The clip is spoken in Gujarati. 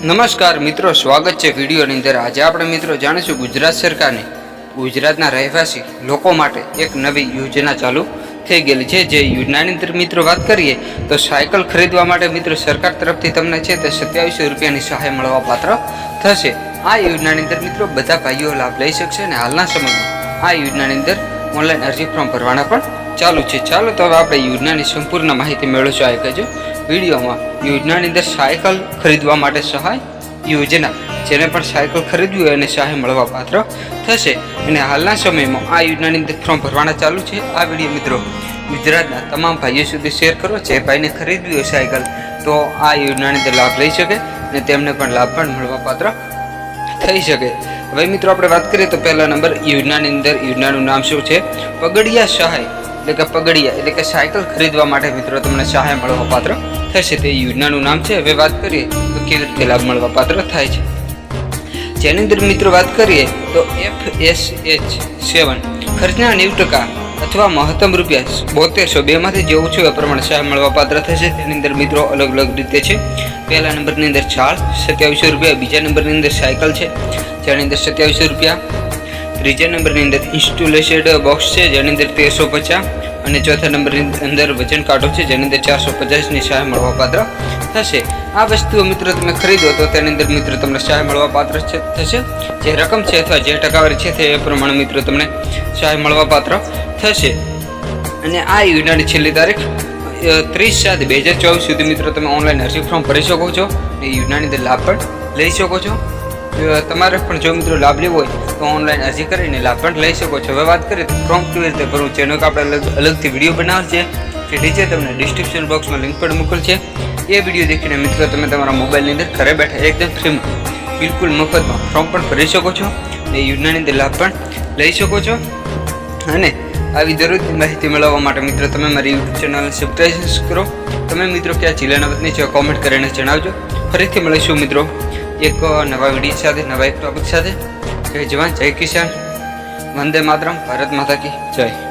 નમસ્કાર મિત્રો, સ્વાગત છે વિડીયોની અંદર. આજે આપણે મિત્રો જાણીશું ગુજરાત સરકારની, ગુજરાતના રહેવાસી લોકો માટે એક નવી યોજના ચાલુ થઈ ગયેલી છે. જે યોજનાની અંદર મિત્રો વાત કરીએ, તો સાયકલ ખરીદવા માટે મિત્રો સરકાર તરફથી તમને છે તે સત્યાવીસો રૂપિયાની સહાય મળવા પાત્ર થશે. આ યોજનાની અંદર મિત્રો બધા ભાઈઓ લાભ લઈ શકશે અને હાલના સમયમાં આ યોજનાની અંદર ઓનલાઈન અરજી ફોર્મ ભરવાના પણ ચાલુ છે. ચાલો તો હવે આપણે યોજનાની સંપૂર્ણ માહિતી મેળવશું. આ કહેજો વિડીયોમાં યોજનાની અંદર સાયકલ ખરીદવા માટે સહાય યોજના, જેને પણ સાયકલ ખરીદવી હોય એને સહાય મળવા પાત્ર થશે. અને હાલના સમયમાં આ યોજનાની અંદર ફોર્મ ભરવાના ચાલુ છે. આ વીડિયો મિત્રો ગુજરાતના તમામ ભાઈઓ સુધી શેર કરો. જે ભાઈને ખરીદવી હોય સાયકલ, તો આ યોજનાની અંદર લાભ લઈ શકે અને તેમને પણ લાભ પણ મળવા પાત્ર થઈ શકે. હવે મિત્રો આપણે વાત કરીએ તો પહેલા નંબર યોજનાની અંદર યોજનાનું નામ શું છે? પગડિયા સહાય. એટલે કે પગડિયા, એટલે કે સાયકલ ખરીદવા માટે મિત્રો તમને સહાય મળવા પાત્ર થશે. તે યોજનાનું નામ છે. હવે વાત કરીએ તો કેવી રીતે લાભ મળવા પાત્ર થાય છે. જેની અંદર મિત્રો વાત કરીએ તો એફ એસ એચ સેવન ખર્ચના નેવું ટકા અથવા મહત્તમ રૂપિયા બોતેરસો બેમાંથી જે ઓછું એ પ્રમાણે સહાય મળવા પાત્ર થશે. તેની અંદર મિત્રો અલગ અલગ રીતે છે. પહેલા નંબરની અંદર ચાર સત્યાવીસો રૂપિયા. બીજા નંબરની અંદર સાયકલ છે. જેની અંદર સત્યાવીસો રૂપિયા ત્રીજા નંબરની અંદર ઇન્સ્ટોલેશેડ બોક્સ છે, જેની અંદર તેરસો પચાસ અને ચોથા નંબરની અંદર વજન કાંટો છે, જેની અંદર ચારસો પચાસની સહાય મળવા પાત્ર થશે. આ વસ્તુઓ મિત્રો તમે ખરીદો તો તેની અંદર મિત્રો તમને સહાય મળવા પાત્ર છે, થશે. જે રકમ છે અથવા જે ટકાવારી છે તે પ્રમાણે મિત્રો તમને સહાય મળવા પાત્ર થશે. અને આ યોજનાની છેલ્લી તારીખ ત્રીસ સાત બે હજાર ચોવીસ સુધી મિત્રો તમે ઓનલાઈન અરજી ફોર્મ ભરી શકો છો અને યોજનાની અંદર લાભ પણ લઈ શકો છો. તમારે પણ જો મિત્રો લાભ લેવો હોય તો ઓનલાઈન અરજી કરીને લાભ પણ લઈ શકો છો. હવે વાત કરીએ તો ફોર્મ કેવી રીતે ભરવું છે એનો આપણે અલગ અલગથી વીડિયો બનાવેલ છે. જે નીચે તમને ડિસ્ક્રિપ્શન બોક્સમાં લિંક પણ મોકલશે એ વીડિયો દેખીને મિત્રો તમે તમારા મોબાઈલની અંદર ઘરે બેઠા એકદમ ફ્રીમાં બિલકુલ મફતમાં ફોર્મ પણ ભરી શકો છો અને યોજનાની અંદર લાભ પણ લઈ શકો છો. અને આવી દરરોજની માહિતી મેળવવા માટે મિત્રો તમે મારી યુટ્યુબ ચેનલને સબસ્ક્રાઈબ કરો. તમે મિત્રો કયા જિલ્લાના વતની છે કોમેન્ટ કરીને જણાવજો. ફરીથી મળીશું મિત્રો. એક નવા વીડિયો સાથે નવા એક ટોપિક સાથે જય જવાન જય કિસાન. વંદે માતરમ, ભારત માતા કી. જય.